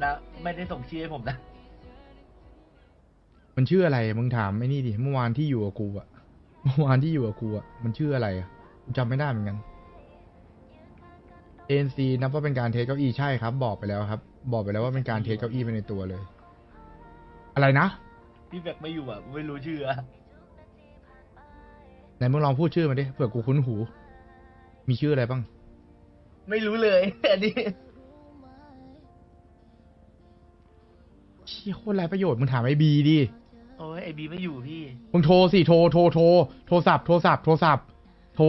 ได้ส่งชื่อให้ผมนะ มันชื่ออะไรมึงถามไอ้นี่ดิเมื่อวานที่อยู่กับกูอะเมื่อวานที่อยู่กับกูอะมันชื่ออะไรอะกูจำไม่ได้เหมือนกัน ANC นับว่าเป็นการเทสเก้าอี้ใช่ครับ บอกไปแล้วครับ บอกไปแล้วว่าเป็นการเทสเก้าอี้ไปในตัวเลย อะไรนะพี่แบกไม่อยู่อะไม่รู้ชื่ออะไหนมึงลองพูดชื่อมาดิเผื่อกูคุ้นหู มีชื่ออะไรบ้าง ไม่รู้เลยอันนี้ เชี่ยโคตรไรประโยชน์มึงถามไอ้บีดิโอ้ยไอบีไม่อยู่พี่ มึงโทรสิโทรโทรโทรโทรศัพท์โทรศัพท์โทรศัพท์โทร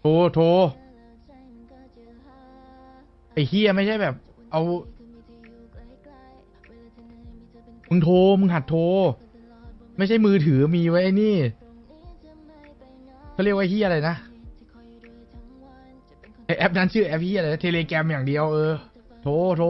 โทรโทรไอ้เฮียไม่ใช่แบบ เอามึงโทรมึงหัดโทรไม่ใช่มือถือมีไว้ไอ้นี่เขาเรียกว่าเฮียอะไรนะไอแอปนั้นชื่อแอปเฮียอะไรนะเทเลแกรมอย่างเดียวเออโทรโทร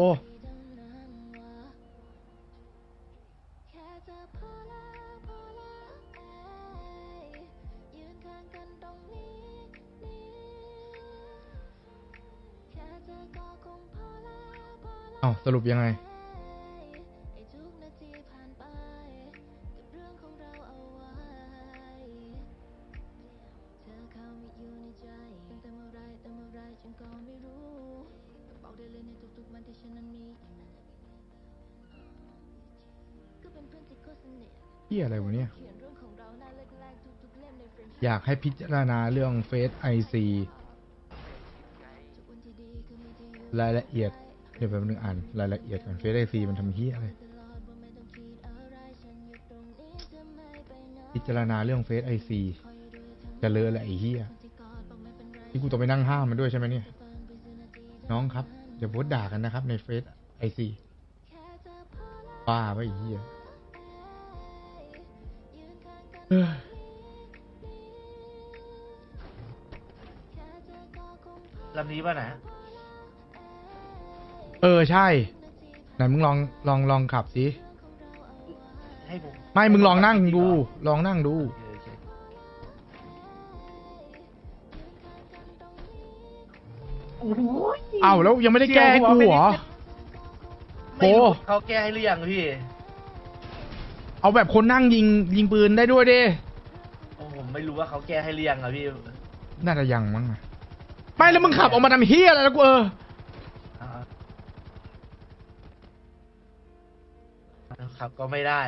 อ้าสรุปยังไง เฮียอะไรวะเนี่ย อยากให้พิจารณาเรื่องเฟซไอซีรายละเอียด เดี๋ยวแป๊บนึงอ่านรายละเอียดก่อนเฟซไอซีมันทำเฮียอะไรพิจารณาเรื่องเฟซไอซีจะเลอะแหละไอ้เฮียที่กูต้องไปนั่งห้ามมันด้วยใช่ไหมเนี่ย น้องครับอย่าโพสด่ากันนะครับ ในเฟซไอซีบ้าไปไอ้เฮียเอ้ยลำนี้ป่ะนะ เออใช่ไหนมึงลองลองลองขับสิให้ผมไม่มึงลองนั่งดู ลองนั่งดูโอเคโอเคโอ้โหเอ้าแล้วยังไม่ได้แก้ให้กูเหรอไม่รู้โอ้เขาแก้ให้หรือยังพี่ เอาแบบคนนั่งยิงยิงปืนได้ด้วยดิโอ้ผมไม่รู้ว่าเขาแก้ให้หรือยังอะพี่ น่าจะยังมั้งอะไม่แล้วมึงขับออกมาทำเฮียอะไรแล้วกูเออ นะครับ ก็ไม่ได้